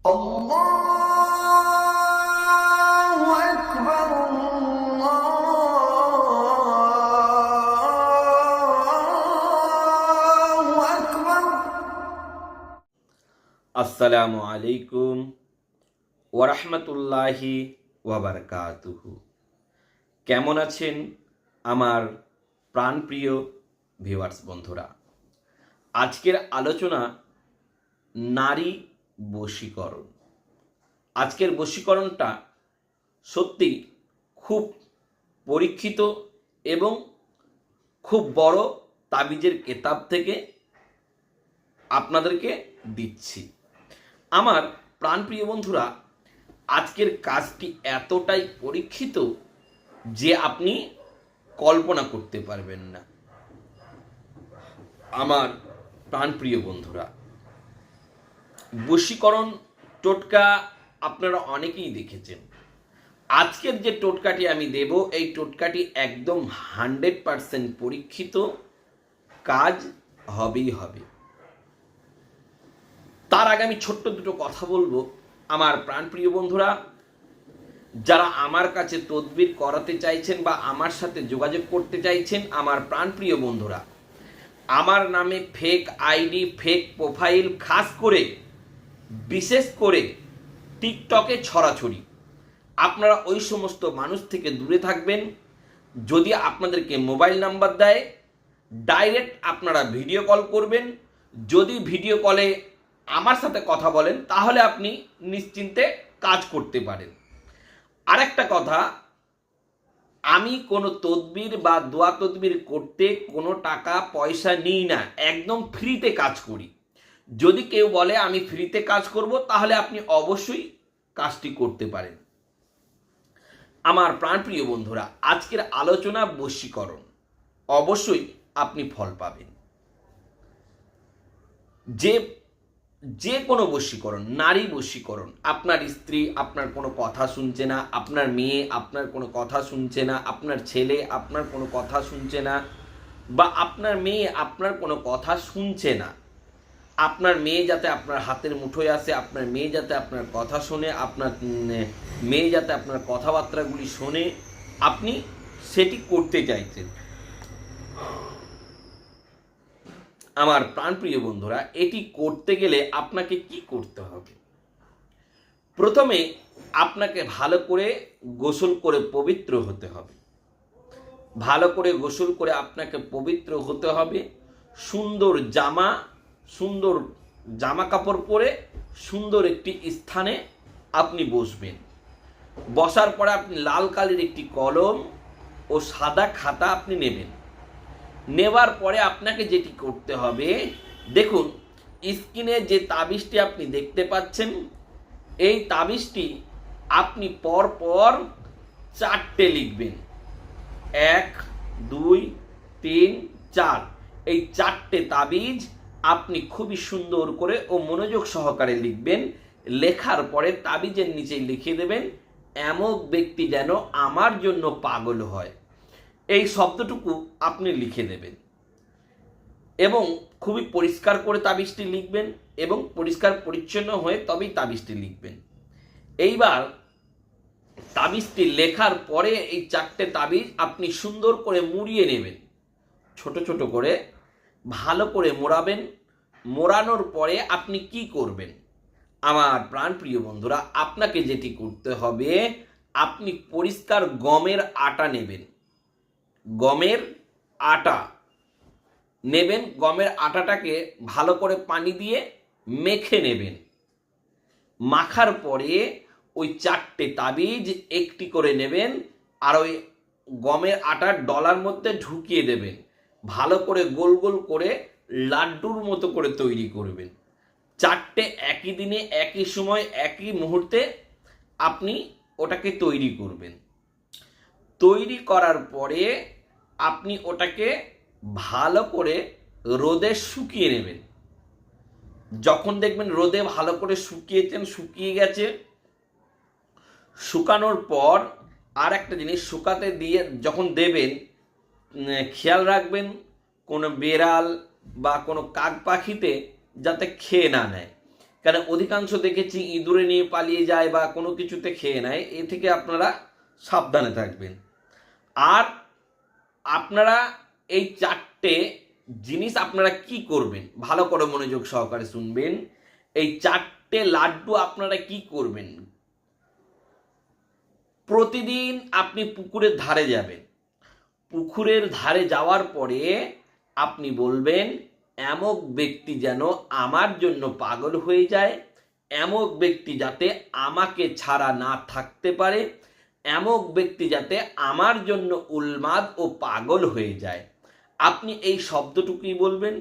আসসালামু আলাইকুম ওরহমতুল্লাহি ওয়াবারকাতুহু কেমন আছেন আমার প্রাণপ্রিয় ভিউয়ার্স বন্ধুরা? আজকের আলোচনা নারী বশীকরণ। আজকের বশীকরণটা সত্যি খুব পরীক্ষিত এবং খুব বড় তাবিজের কেতাব থেকে আপনাদেরকে দিচ্ছি। আমার প্রাণপ্রিয় বন্ধুরা, আজকের কাজটি এতটাই পরীক্ষিত যে আপনি কল্পনা করতে পারবেন না। আমার প্রাণপ্রিয় বন্ধুরা বশীকরণ টোটকা আপনারা অনেকেই দেখেছেন। আজকের যে টোটকাটি আমি দেব, এই টোটকাটি একদম হান্ড্রেড পারসেন্ট পরীক্ষিত কাজ হবেই হবে। তার আগে আমি ছোট্ট দুটো কথা বলব। আমার প্রাণপ্রিয় বন্ধুরা, যারা আমার কাছে তদবির করাতে চাইছেন বা আমার সাথে যোগাযোগ করতে চাইছেন, আমার প্রাণপ্রিয় বন্ধুরা, আমার নামে ফেক আইডি ফেক প্রোফাইল খাস করে বিশেষ করে টিকটকে ছড়াছড়ি। আপনারা ওই সমস্ত মানুষ থেকে দূরে থাকবেন। যদি আপনাদেরকে মোবাইল নাম্বার দেয়, ডাইরেক্ট আপনারা ভিডিও কল করবেন। যদি ভিডিও কলে আমার সাথে কথা বলেন, তাহলে আপনি নিশ্চিন্তে কাজ করতে পারেন। আরেকটা কথা, আমি কোনো তদবির বা দোয়া তদবির করতে কোনো টাকা, পয়সা নিই না। একদম ফ্রিতে কাজ করি। যদি কেউ বলে, আমি ফ্রিতে কাজ করব, তাহলে আপনি অবশ্যই কাজটি করতে পারেন। আমার প্রাণপ্রিয় বন্ধুরা, আজকের আলোচনা বশীকরণ। অবশ্যই আপনি ফল পাবেন। যে যে কোনো বশীকরণ, নারী বশীকরণ, আপনার স্ত্রী আপনার কোনো কথা শুনছে না, আপনার মেয়ে আপনার কোনো কথা শুনছে না, আপনার ছেলে আপনার কোনো কথা শুনছে না, বা আপনার মেয়ে আপনার কোনো কথা শুনছে না আপনার মেয়ে যাতে আপনার হাতের মুঠোয় আসে আপনার মেয়ে যাতে আপনার কথা শোনে, আপনার মেয়ে যাতে আপনার কথাবার্তাগুলি শোনে, আপনি সেটি করতে চাইছেন। আমার প্রাণপ্রিয় বন্ধুরা, এটি করতে গেলে আপনাকে কি করতে হবে? প্রথমে আপনাকে ভালো করে গোসল করে পবিত্র হতে হবে। ভালো করে গোসল করে আপনাকে পবিত্র হতে হবে। সুন্দর জামা সুন্দর জামা কাপড় পরে সুন্দর একটি স্থানে আপনি বসবেন। বসার পরে আপনি লাল কালির একটি কলম ও সাদা খাতা আপনি নেবেন। নেবার পরে আপনাকে যেটি করতে হবে, দেখুন, স্ক্রিনে যে তাবিজটি আপনি দেখতে পাচ্ছেন, এই তাবিজটি আপনি পর পর চারটে লিখবেন। এক, দুই, তিন, চার। এই চারটে তাবিজ আপনি খুবই সুন্দর করে ও মনোযোগ সহকারে লিখবেন। লেখার পরে তাবিজের নিচে লিখে দেবেন এমক ব্যক্তি যেন আমার জন্য পাগল হয়। এই শব্দটুকু আপনি লিখে দেবেন এবং খুবই পরিষ্কার করে তাবিজটি লিখবেন এবং পরিষ্কার পরিচ্ছন্ন হয়ে তবেই তাবিজটি লিখবেন। এইবার তাবিজটি লেখার পরে এই চারটে তাবিজ আপনি সুন্দর করে মুড়িয়ে নেবেন। ছোট ছোট করে ভালো করে মোড়াবেন। মোড়ানোর পরে আপনি কি করবেন? আমার প্রাণ প্রিয় বন্ধুরা, আপনাকে যেটি করতে হবে, আপনি পরিষ্কার গমের আটা নেবেন। গমের আটা নেবেন, গমের আটাটাকে ভালো করে পানি দিয়ে মেখে নেবেন। মাখার পরে ওই চারটে তাবিজ একটি করে নেবেন আর ওই গমের আটার ডলার মধ্যে ঢুকিয়ে দেবেন। ভালো করে গোল গোল করে লাড্ডুর মতো করে তৈরি করবেন। চারটে একই দিনে, একই সময়, একই মুহূর্তে আপনি ওটাকে তৈরি করবেন। তৈরি করার পরে আপনি ওটাকে ভালো করে রোদে শুকিয়ে নেবেন। যখন দেখবেন রোদে ভালো করে শুকিয়েছেন, শুকিয়ে গেছে, শুকানোর পর আর একটা জিনিস, শুকাতে দিয়ে যখন দেবেন খেয়াল রাখবেন, কোনো বেড়াল বা কোনো কাক পাখিতে যাতে খেয়ে না নেয়। কেন, অধিকাংশ দেখেছি ইঁদুরে নিয়ে পালিয়ে যায় বা কোনো কিছুতে খেয়ে নেয়, এ থেকে আপনারা সাবধানে থাকবেন। আর আপনারা এই চারটে জিনিস আপনারা কি করবেন? ভালো করে মনোযোগ সহকারে শুনবেন। এই চারটে লাড্ডু আপনারা কি করবেন? প্রতিদিন আপনি পুকুরের ধারে যাবেন। পুকুরের ধারে যাওয়ার পরে আপনি বলবেন, এমক ব্যক্তি যেন আমার জন্য পাগল হয়ে যায়, এমক ব্যক্তি যাতে আমাকে ছাড়া না থাকতে পারে, এমক ব্যক্তি যাতে আমার জন্য উন্মাদ ও পাগল হয়ে যায়। আপনি এই শব্দটুকুই বলবেন,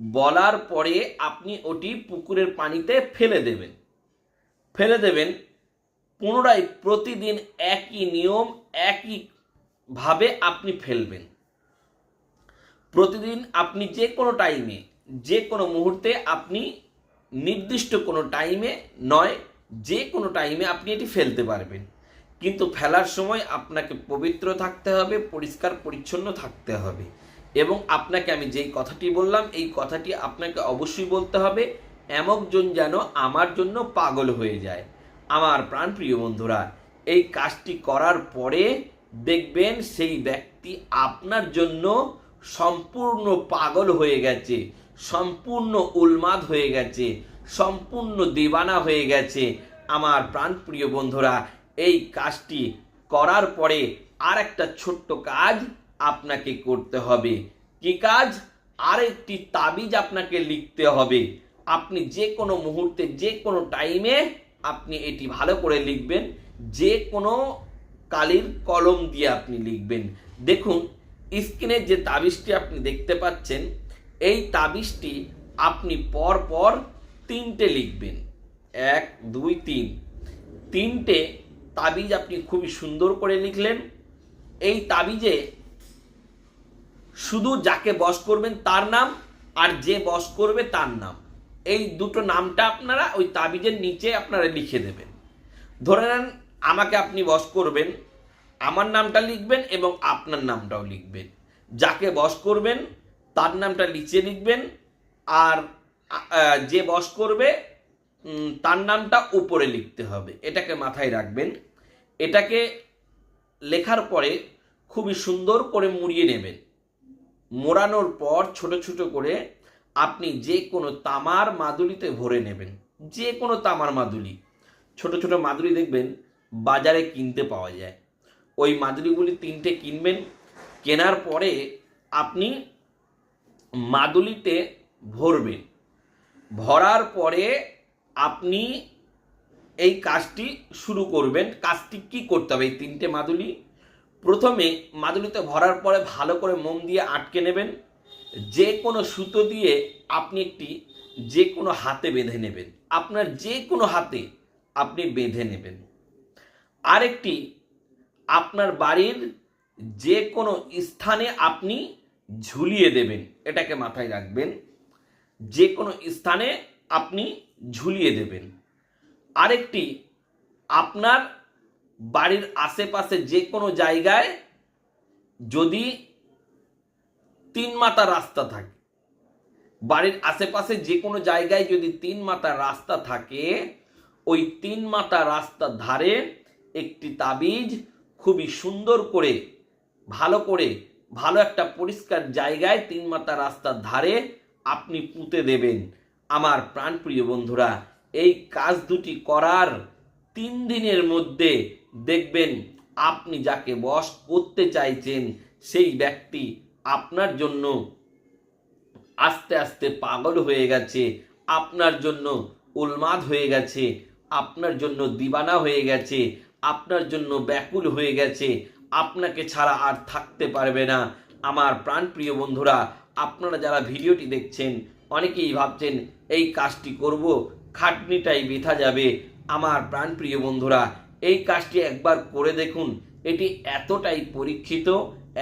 বলার পরে আপনি ওটি পুকুরের পানিতে ফেলে দেবেন। ফেলে দেবেন, পুনরায় প্রতিদিন একই নিয়ম একইভাবে আপনি ফেলবেন। প্রতিদিন আপনি যে কোনো টাইমে যে কোনো মুহূর্তে আপনি নির্দিষ্ট কোনো টাইমে নয়, যে কোনো টাইমে আপনি এটি ফেলতে পারবেন। কিন্তু ফেলার সময় আপনাকে পবিত্র থাকতে হবে, পরিষ্কার, পরিচ্ছন্ন থাকতে হবে। এবং আপনাকে আমি যেই কথাটি বললাম, এই কথাটি আপনাকে অবশ্যই বলতে হবে এমকজন যেন আমার জন্য পাগল হয়ে যায়। আমার প্রাণপ্রিয় বন্ধুরা, এই কাজটি করার পরে দেখবেন সেই ব্যক্তি আপনার জন্য সম্পূর্ণ পাগল হয়ে গেছে, সম্পূর্ণ উন্মাদ হয়ে গেছে, সম্পূর্ণ দিবানা হয়ে গেছে। আমার প্রাণপ্রিয় বন্ধুরা, এই কাজটি করার পরে আর একটা ছোট্ট কাজ আপনাকে করতে হবে। কি কাজ? আরেকটি তাবিজ আপনাকে লিখতে হবে। আপনি যে কোনো মুহূর্তে, যে কোনো টাইমে আপনি এটি ভালো করে লিখবেন। যে কোনো কালির কলম দিয়ে আপনি লিখবেন। দেখুন, স্ক্রিনে যে তাবিজটি আপনি দেখতে পাচ্ছেন, এই তাবিজটি আপনি পর পর তিনটে লিখবেন। এক, দুই, তিন। তিনটে তাবিজ আপনি খুবই সুন্দর করে লিখলেন। এই তাবিজে শুধু যাকে বস করবেন তার নাম আর যে বস করবে তার নাম। এই দুটো নামটা আপনারা ওই তাবিজের নিচে আপনারা লিখে দেবেন। ধরে নেন আমাকে আপনি বস করবেন, আমার নামটা লিখবেন এবং আপনার নামটাও লিখবেন। যাকে বস করবেন, তার নামটা নিচে লিখবেন আর যে বস করবে তার নামটা উপরে লিখতে হবে। এটাকে মাথায় রাখবেন। এটাকে লেখার পরে খুবই সুন্দর করে মুড়িয়ে নেবেন। মোড়ানোর পর ছোট ছোট করে আপনি যে কোনো তামার মাদুলিতে ভরে নেবেন। যে কোনো তামার মাদুলি। ছোট ছোট মাদুলি দেখবেন বাজারে কিনতে পাওয়া যায়। ওই মাদুলিগুলি তিনটে কিনবেন। কেনার পরে আপনি মাদুলিতে ভরবেন। ভরার পরে আপনি এই কাজটি শুরু করবেন। কাজটি কি করতে হবে এই তিনটে মাদুলি? প্রথমে মাদুলিতে ভরার পরে ভালো করে মোম দিয়ে আটকে নেবেন। যে কোনো সুতো দিয়ে আপনি একটি যে কোনো হাতে বেঁধে নেবেন। আপনার যে কোনো হাতে আপনি বেঁধে নেবেন। আরেকটি, আপনার বাড়ির যে কোনো স্থানে আপনি ঝুলিয়ে দেবেন, এটাকে মাথায় রাখবেন, যে কোনো স্থানে আপনি ঝুলিয়ে দেবেন। আরেকটি, আপনার বাড়ির আশেপাশে যে কোনো জায়গায় যদি তিন মাথা রাস্তা থাকে, বাড়ির আশেপাশে যে কোনো জায়গায় যদি তিন মাতা রাস্তা থাকে, ওই তিন মাতা রাস্তার ধারে একটি তাবিজ খুবই সুন্দর করে, ভালো করে, ভালো একটা পরিষ্কার জায়গায় তিন মাথা রাস্তার ধারে আপনি পুঁতে দেবেন। আমার প্রাণপ্রিয় বন্ধুরা, এই কাজ দুটি করার তিন দিনের মধ্যে দেখবেন আপনি যাকে বশ করতে চাইছেন, সেই ব্যক্তি আপনার জন্য আস্তে আস্তে পাগল হয়ে গেছে, আপনার জন্য উন্মাদ হয়ে গেছে, আপনার জন্য দিবানা হয়ে গেছে আপনার জন্য ব্যাকুল হয়ে গেছে। আপনাকে ছাড়া আর থাকতে পারবে না। আমার প্রাণপ্রিয় বন্ধুরা, আপনারা যারা ভিডিওটি দেখছেন, অনেকেই ভাবছেন, এই কাজটি করব, খাটনিটাই বৃথা যাবে। আমার প্রাণপ্রিয় বন্ধুরা, এই কাজটি একবার করে দেখুন। এটি এতটাই পরীক্ষিত,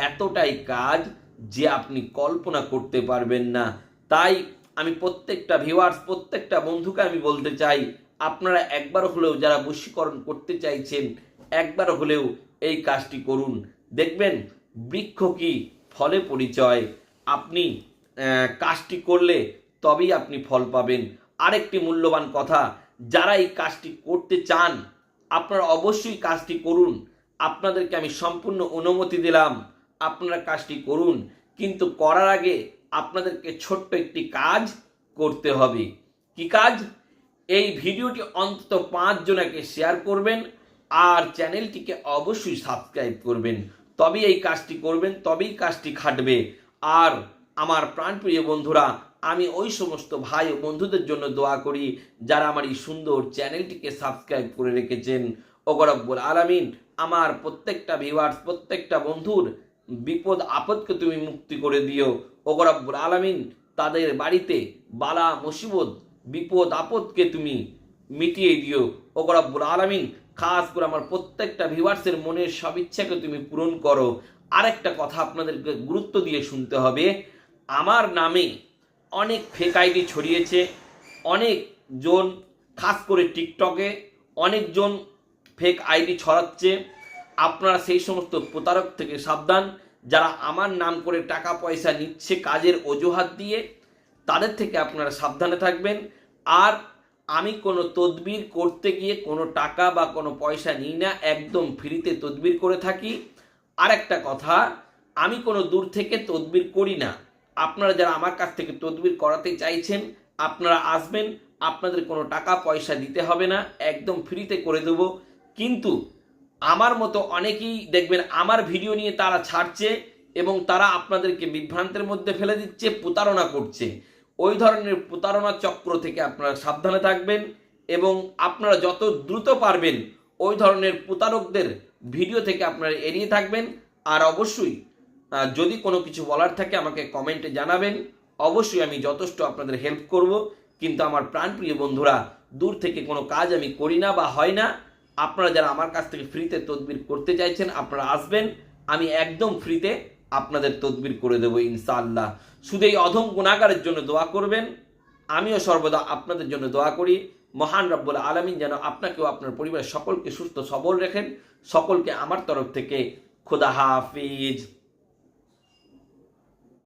এতটাই কাজ যে আপনি কল্পনা করতে পারবেন না। তাই আমি প্রত্যেকটা ভিউয়ার্স প্রত্যেকটা বন্ধুকে আমি বলতে চাই আপনারা একবার হলেও যারা বশীকরণ করতে চাইছেন, একবার হলেও এই কাজটি করুন। দেখবেন বৃক্ষ কি ফলে পরিচয়। আপনি কাজটি করলে তবেই আপনি ফল পাবেন। আরেকটি মূল্যবান কথা, যারা এই কাজটি করতে চান, আপনারা অবশ্যই কাজটি করুন। আপনাদেরকে আমি সম্পূর্ণ অনুমতি দিলাম, আপনারা কাজটি করুন। কিন্তু করার আগে আপনাদেরকে ছোট্ট একটি কাজ করতে হবে। কি কাজ? এই ভিডিওটি অন্তত পাঁচ জনাকে শেয়ার করবেন আর চ্যানেলটিকে অবশ্যই সাবস্ক্রাইব করবেন। তবেই এই কাজটি করবেন, তবেই কাজটি খাটবে। আর আমার প্রাণপ্রিয় বন্ধুরা, আমি ওই সমস্ত ভাই ও বন্ধুদের জন্য দোয়া করি, যারা আমার এই সুন্দর চ্যানেলটিকে সাবস্ক্রাইব করে রেখেছেন। ওগরব্বুল আলামিন, আমার প্রত্যেকটা ভিউয়ার্স প্রত্যেকটা বন্ধুর বিপদ, আপদকে তুমি মুক্তি করে দিও। ওগরব্বুল আলামিন, তাদের বাড়িতে বালা মুসিবত বিপদ আপদকে তুমি মিটিয়ে দিও। ওগরব্বুল আলামিন, খাস করে আমার প্রত্যেকটা ভিউয়ার্সের মনের সব ইচ্ছাকে তুমি পূরণ করো। আরেকটা কথা আপনাদেরকে গুরুত্ব দিয়ে শুনতে হবে, আমার নামে অনেক ফেক আইডি ছড়িয়েছে অনেকজন খাস করে টিকটকে অনেকজন ফেক আইডি ছড়াচ্ছে। আপনারা সেই সমস্ত প্রতারক থেকে সাবধান, যারা আমার নাম করে টাকা পয়সা নিচ্ছে কাজের অজুহাত দিয়ে তাদের থেকে আপনারা সাবধানে থাকবেন। আর আমি কোনো তদবির করতে গিয়ে কোনো টাকা বা কোনো পয়সা নিই না, একদম ফ্রিতে তদবির করে থাকি। আর একটা কথা, আমি কোনো দূর থেকে তদবির করি না। আপনারা যারা আমার কাছ থেকে তদবির করাতে চাইছেন, আপনারা আসবেন, আপনাদের কোনো টাকা পয়সা দিতে হবে না, একদম ফ্রিতে করে দেব। কিন্তু আমার মতো অনেকেই দেখবেন আমার ভিডিও নিয়ে তারা ছাড়ছে এবং তারা আপনাদেরকে বিভ্রান্তের মধ্যে ফেলে দিচ্ছে, প্রতারণা করছে। ওই ধরনের প্রতারণা চক্র থেকে আপনারা সাবধানে থাকবেন এবং আপনারা যত দ্রুত পারবেন ওই ধরনের প্রতারকদের ভিডিও থেকে আপনারা এড়িয়ে থাকবেন। আর অবশ্যই যদি কোনো কিছু বলার থাকে আমাকে কমেন্টে জানাবেন। অবশ্যই আমি যথেষ্ট আপনাদের হেল্প করব। কিন্তু আমার প্রাণপ্রিয় বন্ধুরা, দূর থেকে কোনো কাজ আমি করি না বা হয় না। আপনারা যারা আমার কাছ থেকে ফ্রিতে তদবির করতে চাইছেন, আপনারা আসবেন। আমি একদম ফ্রিতে আপনাদের তদবির করে দেবো ইনশাআল্লাহ। শুধু এই অধম গুণাগারের জন্য দোয়া করবেন, আমিও সর্বদা আপনাদের জন্য দোয়া করি। মহান রব্বুল আলমিন যেন আপনাকেও আপনার পরিবারের সকলকে সুস্থ সবল রাখেন। সকলকে আমার তরফ থেকে খোদা হাফিজ।